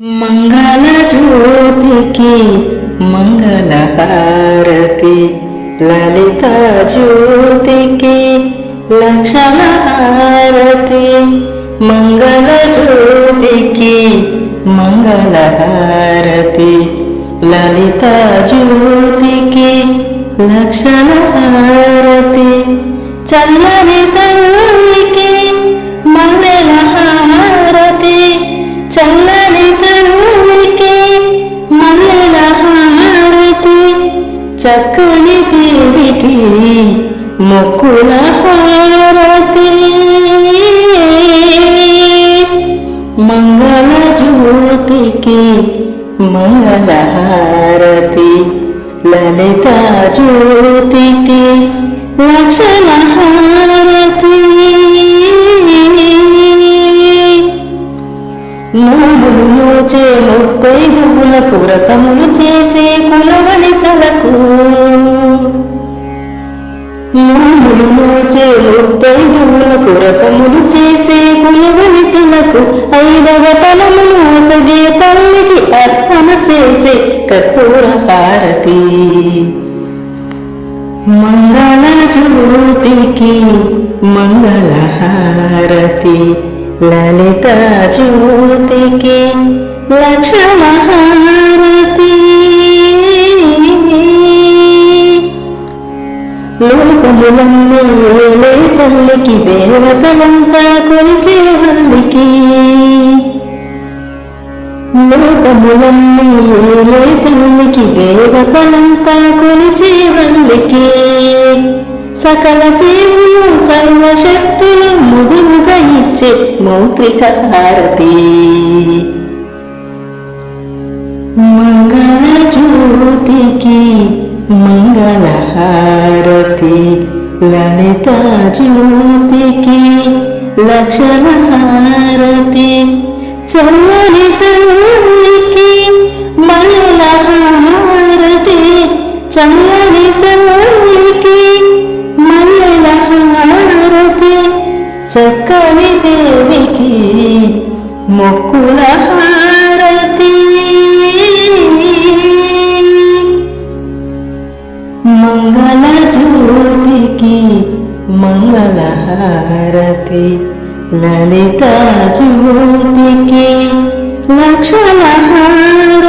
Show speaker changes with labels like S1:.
S1: మంగళ జ్యోతికి మంగళ హారతి లలిత జ్యోతికి లక్షణ హారతి మంగళ జ్యోతికి మంగళ హారతి లలిత జ్యోతికి లక్షణ హారతి చల్లని తల్లికి చక్కని దేవికి మొక్కుల హారతి. మంగళ జ్యోతికి మంగళ హారతి. లలిత జ్యోతికి లక్షణ హారతి. నోములు నోచే ముప్పైదువులకు వ్రతములు చేసే నోములు నోచే ముప్పైదువులకు వ్రతములు చేసే కులవనితలకు ఐదవ తలములు సగే తల్లికి అర్పణ చేసే కర్పూర హారతి మంగళ జ్యోతికి మంగళ హారతి లలిత జ్యోతికి లక్ష్మ హారతి లోకములన్నీ ఏలే తల్లికి దేవతలంతా కొలిచే హల్లికి. లోకములన్నీ ఏలే తల్లికి దేవతలంతా కొలిచే వల్లికి సకల జీవులు సర్వశక్తులు ముదురుగా ఇచ్చే మౌత్రిక హారతి. మంగళ జ్యోతికి మంగళహారతి హారతి లక్షణహారతి జ్యోతికి లక్షణ హారతి చల్లని చక్కని దేవికి మొక్కులహారతి मङ्गल मङ्गलहारति ललिता ज्योतिकी लक्षलहार